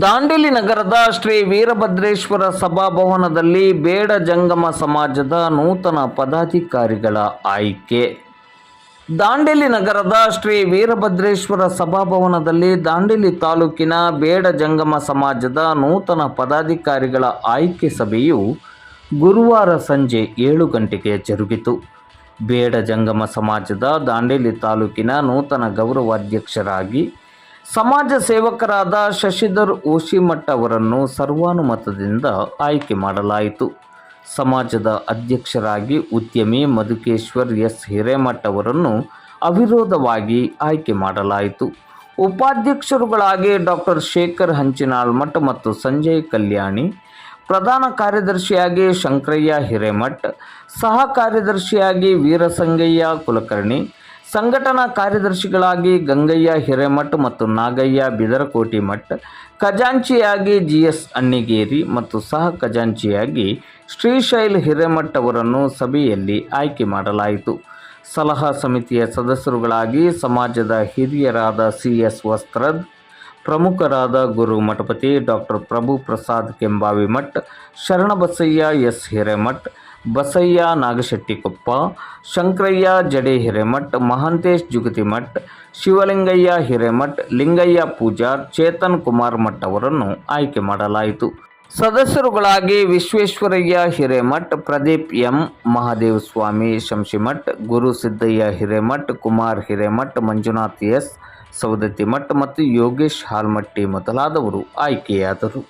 ದಾಂಡೇಲಿ ನಗರದ ಶ್ರೀ ವೀರಭದ್ರೇಶ್ವರ ಸಭಾಭವನದಲ್ಲಿ ಬೇಡ ಜಂಗಮ ಸಮಾಜದ ನೂತನ ಪದಾಧಿಕಾರಿಗಳ ಆಯ್ಕೆ. ದಾಂಡೇಲಿ ನಗರದ ಶ್ರೀ ವೀರಭದ್ರೇಶ್ವರ ಸಭಾಭವನದಲ್ಲಿ ದಾಂಡೇಲಿ ತಾಲೂಕಿನ ಬೇಡ ಜಂಗಮ ಸಮಾಜದ ನೂತನ ಪದಾಧಿಕಾರಿಗಳ ಆಯ್ಕೆ ಸಭೆಯು ಗುರುವಾರ ಸಂಜೆ ಏಳು ಗಂಟೆಗೆ ಜರುಗಿತು. ಬೇಡ ಜಂಗಮ ಸಮಾಜದ ದಾಂಡೇಲಿ ತಾಲೂಕಿನ ನೂತನ ಗೌರವಾಧ್ಯಕ್ಷರಾಗಿ ಸಮಾಜ ಸೇವಕರಾದ ಶಶಿಧರ್ ಓಶಿಮಠ್ ಅವರನ್ನು ಸರ್ವಾನುಮತದಿಂದ ಆಯ್ಕೆ ಮಾಡಲಾಯಿತು. ಸಮಾಜದ ಅಧ್ಯಕ್ಷರಾಗಿ ಉದ್ಯಮಿ ಮಧುಕೇಶ್ವರ್ ಎಸ್ ಹಿರೇಮಠ್ ಅವರನ್ನು ಅವಿರೋಧವಾಗಿ ಆಯ್ಕೆ ಮಾಡಲಾಯಿತು. ಉಪಾಧ್ಯಕ್ಷರುಗಳಾಗಿ ಡಾಕ್ಟರ್ ಶೇಖರ್ ಹಂಚಿನಾಳ್ಮಠ್ ಮತ್ತು ಸಂಜಯ್ ಕಲ್ಯಾಣಿ, ಪ್ರಧಾನ ಕಾರ್ಯದರ್ಶಿಯಾಗಿ ಶಂಕರಯ್ಯ ಹಿರೇಮಠ್, ಸಹ ಕಾರ್ಯದರ್ಶಿಯಾಗಿ ವೀರಸಂಗಯ್ಯ ಕುಲಕರ್ಣಿ ಸಂಘಟನಾ ಕಾರ್ಯದರ್ಶಿಗಳಾಗಿ ಗಂಗಯ್ಯ ಹಿರೇಮಠ್ ಮತ್ತು ನಾಗಯ್ಯ ಬಿದರಕೋಟಿ ಮಠ್, ಖಜಾಂಚಿಯಾಗಿ ಜಿ ಎಸ್ ಅಣ್ಣಿಗೇರಿ ಮತ್ತು ಸಹ ಖಜಾಂಚಿಯಾಗಿ ಶ್ರೀಶೈಲ್ ಹಿರೇಮಠ್ ಅವರನ್ನು ಸಭೆಯಲ್ಲಿ ಆಯ್ಕೆ ಮಾಡಲಾಯಿತು. ಸಲಹಾ ಸಮಿತಿಯ ಸದಸ್ಯರುಗಳಾಗಿ ಸಮಾಜದ ಹಿರಿಯರಾದ ಸಿ ಎಸ್ ವಸ್ತ್ರದ್ ಪ್ರಮುಖರಾದ ಗುರು ಮಠಪತಿ ಡಾಕ್ಟರ್ ಪ್ರಭು ಪ್ರಸಾದ್ ಕೆಂಬಾವಿ ಮಠ್ ಶರಣಬಸಯ್ಯ ಎಸ್ ಹಿರೇಮಠ್, ಬಸಯ್ಯ ನಾಗಶೆಟ್ಟಿಕೊಪ್ಪ, ಶಂಕರಯ್ಯ ಜಡೆ ಹಿರೇಮಠ್, ಮಹಾಂತೇಶ್ ಜುಗತಿಮಠ್ ಶಿವಲಿಂಗಯ್ಯ ಹಿರೇಮಠ್, ಲಿಂಗಯ್ಯ ಪೂಜಾರ್ ಚೇತನ್ ಕುಮಾರ್ ಮಠ್ ಅವರನ್ನು ಆಯ್ಕೆ ಮಾಡಲಾಯಿತು. ಸದಸ್ಯರುಗಳಾಗಿ ವಿಶ್ವೇಶ್ವರಯ್ಯ ಹಿರೇಮಠ್, ಪ್ರದೀಪ್ ಎಂ ಮಹಾದೇವ ಸ್ವಾಮಿ ಶಂಶಿಮಠ್, ಗುರು ಸಿದ್ದಯ್ಯ ಹಿರೇಮಠ್, ಕುಮಾರ್ ಹಿರೇಮಠ್, ಮಂಜುನಾಥ್ ಎಸ್ ಸೌದತ್ತಿ ಮಠ್ ಮತ್ತು ಯೋಗೇಶ್ ಹಾಲ್ಮಟ್ಟಿ ಮೊದಲಾದವರು ಆಯ್ಕೆಯಾದರು.